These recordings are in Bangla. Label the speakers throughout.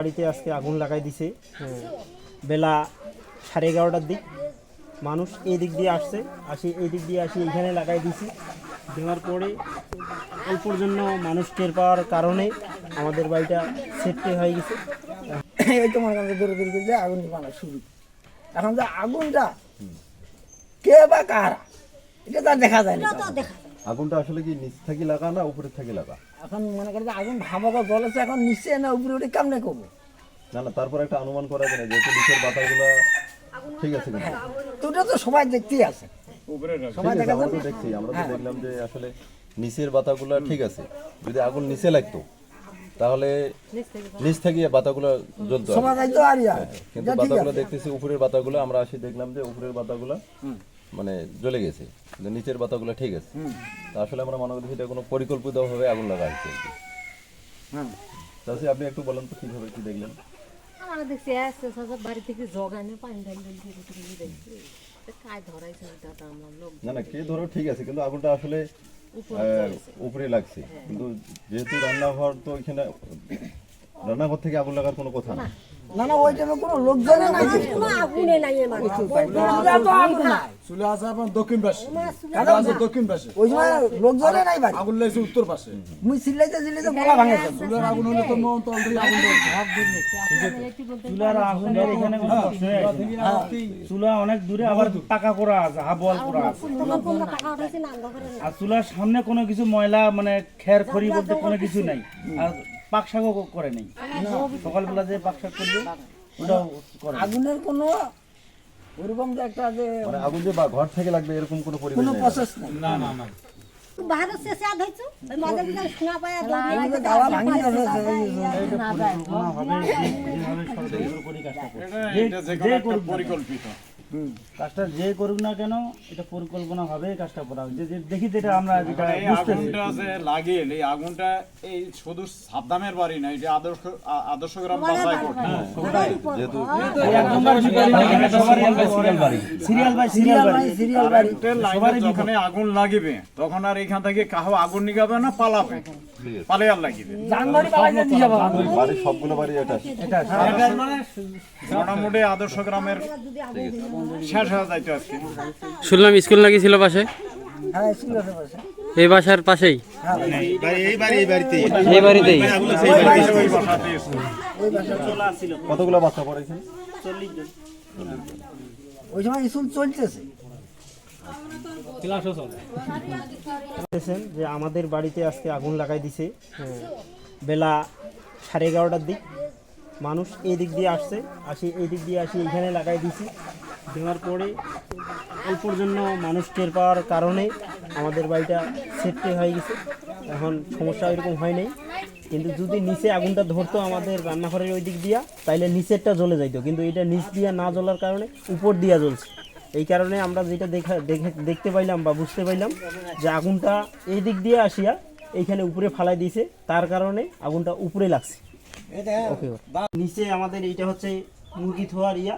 Speaker 1: বাড়িতে আজকে আগুন লাগাই দিছে বেলা সাড়ে এগারোটার দিক। মানুষ এই দিক দিয়ে আসছে আসি এই দিক দিয়ে আসি এইখানে লাগাই দিছি। দেওয়ার পরে অল্পর জন্য মানুষ টের পাওয়ার কারণে আমাদের বাড়িটা সেফটি হয়ে গেছে।
Speaker 2: এই তোমার কাছে দূরে দূরে করে আগুন নিবানো শুরু। এখন যে আগুনটা কে বা কারা এটা তার দেখা যায় না।
Speaker 3: আগুনটা আসলে কি নিচ থেকে লাগা না উপরে থেকে লাগা?
Speaker 2: এখন মনে করে যে আগুন ভাবাকা জ্বলেছে এখন নিচে না উপরে উঠে কেমনে করব?
Speaker 3: না না তারপর একটা অনুমান করা যায় না যেহেতু নিচের বাতাগুলো ঠিক আছে কিন্তু
Speaker 2: তো ওটা তো সবাই দেখতেই আছে। সবাই দেখা
Speaker 3: আমরা তো দেখছি আমরা তো দেখলাম যে আসলে নিচের বাতাগুলো ঠিক আছে। যদি আগুন নিচে লাগতো তাহলে নিচ থেকে বাতাগুলো জ্বলতো আর কিন্তু বাতাগুলো দেখতেছি উপরের বাতাগুলো আমরা আসি দেখলাম যে উপরের বাতাগুলো মানে জ্বলে গেছে কিন্তু নিচের বাতাগুলো ঠিক আছে। তা আসলে আমরা মনে করি সেটা কোনো পরিকল্পিত ভাবে আগুন লাগা হয়েছে আর কি।
Speaker 2: হুম।
Speaker 3: তাহলে আপনি একটু বলেন তো কীভাবে কি দেখলেন?
Speaker 4: আমরা দেখছি আসছে সব বাড়ি থেকে জগানে পানি ঢালি ঢালি ঢেলে ঢেলে দেখছি। কায় ধরাইছে ওটা আমরা লোক
Speaker 3: না না কে ধরো ঠিক আছে কিন্তু আগুনটা আসলে আহ, উপরে লাগছে। কিন্তু যেহেতু রান্নাঘর তো এখানে রান্নাঘর থেকে আগুন লাগার কোনো কথা না
Speaker 2: না না ওই টাইমে কোনো লোকজনে নাই।
Speaker 4: আগুনে নাই এ মানুষ।
Speaker 2: তো আগুন। নাই
Speaker 5: চলে আসে আপনার দক্ষিণ পাশে চলে আসে দক্ষিণ পাশে
Speaker 2: ওই সময় লোকজনে নাই বাড়ি।
Speaker 5: আগুন লাগছে উত্তর পাশে
Speaker 2: মুই সিলাইতে সিলাইতে গলা ভাঙে
Speaker 5: চুলের আগুন হলে তো মন।
Speaker 1: চুলার এখানে কোনো চুলা অনেক দূরে আবার পাকা করা আছে হাবল করা আছে।
Speaker 4: টাকা
Speaker 1: আর চুলার সামনে কোনো কিছু ময়লা মানে খের খড়ি বলতে কোনো কিছু নাই। আর পাক শাকও করে নেই। সকালবেলা যে পাক শাক করবে ওটাও করে
Speaker 2: আগুনের কোনো ওরকম যে একটা যে
Speaker 3: মানে আগুন যে বা ঘর থেকে লাগবে এরকম কোনো পরিবেশ
Speaker 2: কোনো
Speaker 3: নেই?
Speaker 2: প্রসেস নেই।
Speaker 4: বাহার শেষে আদ হইছো ওই মাঝে মাঝে শোনা পায় দৌড়ে
Speaker 2: এই ভাঙি যাবে
Speaker 1: পরিকল্পনা হবে যে- যেভাবে সরকারি উপরি কাজটা যে- যে করুক না কেন। কাজটা যে করুক না কেন এটা পরিকল্পনা হবে কাজটা করা হবে। যে যে- দেখি যেটা আমরা যেটা
Speaker 6: এই আগুনটা যে লাগিয়ে এই আগুনটা এই শুধু সাবধানের বাড়ি না এটা আদর্শ আদর্শ গ্রাম বাসায় করতে
Speaker 1: সিরিয়াল বাড়ি সিরিয়াল বাই সিরিয়াল বাড়ি।
Speaker 6: যখন আগুন লাগিবে তখন আর এখান থেকে কাহো আগুন নিগাবে না পালাবে। আর লাগিবে।
Speaker 3: বাড়ির সবগুলো বাড়ি এটা
Speaker 6: মোটামুটি আদর্শ গ্রামের
Speaker 7: শুনলাম স্কুল নাকি ছিল পাশে?
Speaker 2: হ্যাঁ
Speaker 7: এই বাসার পাশেই? এই বাড়িতেই?
Speaker 3: কতগুলো বাচ্চা পড়েছেন
Speaker 2: ওই সময় স্কুল চলতেছে।
Speaker 1: যে আমাদের বাড়িতে আজকে আগুন লাগাই দিছে বেলা সাড়ে এগারোটার দিক। মানুষ এই দিক দিয়ে আসছে আসি এই দিক দিয়ে আসি এইখানে লাগাই দিছি। দেওয়ার পরে অল্পর জন্য মানুষ টের পাওয়ার কারণে আমাদের বাড়িটা সেফটি হয়ে গেছে। এখন সমস্যা এরকম হয় নাই। কিন্তু যদি নিচে আগুনটা ধরতো আমাদের রান্নাঘরের ওই দিক দিয়া তাইলে নিচেরটা জ্বলে যাইতো। কিন্তু এটা নিচ দিয়া না জ্বলার কারণে উপর দিয়া জ্বলছে। এই কারণে আমরা যেটা দেখা দেখে দেখতে পাইলাম বা বুঝতে পাইলাম যে আগুনটা এই দিক দিয়ে আসিয়া এইখানে উপরে ফালাই দিয়েছে। তার কারণে আগুনটা উপরে লাগছে। ওকে নিচে আমাদের এইটা হচ্ছে মুরগি থোয়ার ইয়া।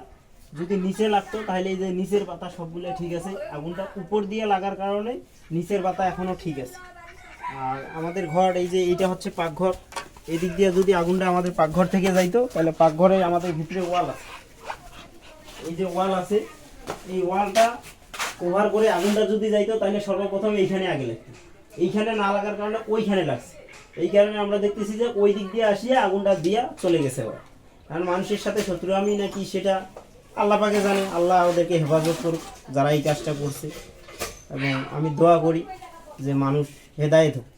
Speaker 1: যদি নিচে লাগতো, তাহলে এই যে নিচের পাতা সবগুলো ঠিক আছে। আগুনটা উপর দিয়ে লাগার কারণে নিচের পাতা এখনও ঠিক আছে। আর আমাদের ঘর, এই যে এইটা হচ্ছে পাকঘর। এদিক দিয়ে যদি আগুনটা আমাদের পাকঘর থেকে যাইতো, তাহলে পাকঘরে আমাদের ভিতরে ওয়াল আছে। এই যে ওয়াল আছে, এই ওয়ালটা কভার করে আগুনটা যদি যাইতো, তাহলে সর্বপ্রথম এইখানে আগে লাগতো। এইখানে না লাগার কারণে ওইখানে লাগছে। এই কারণে আমরা দেখতেছি যে ওই দিক দিয়ে আসিয়া আগুনটা দিয়া চলে গেছে ওরা কারণ মানুষের সাথে শত্রু আমি নাকি সেটা আল্লাহ পাকে জানে, আল্লাহ ওদেরকে হেফাজত করুক, যারা এই কাজটা করছে। এবং আমি দোয়া করি যে মানুষ হেদায়েত হোক।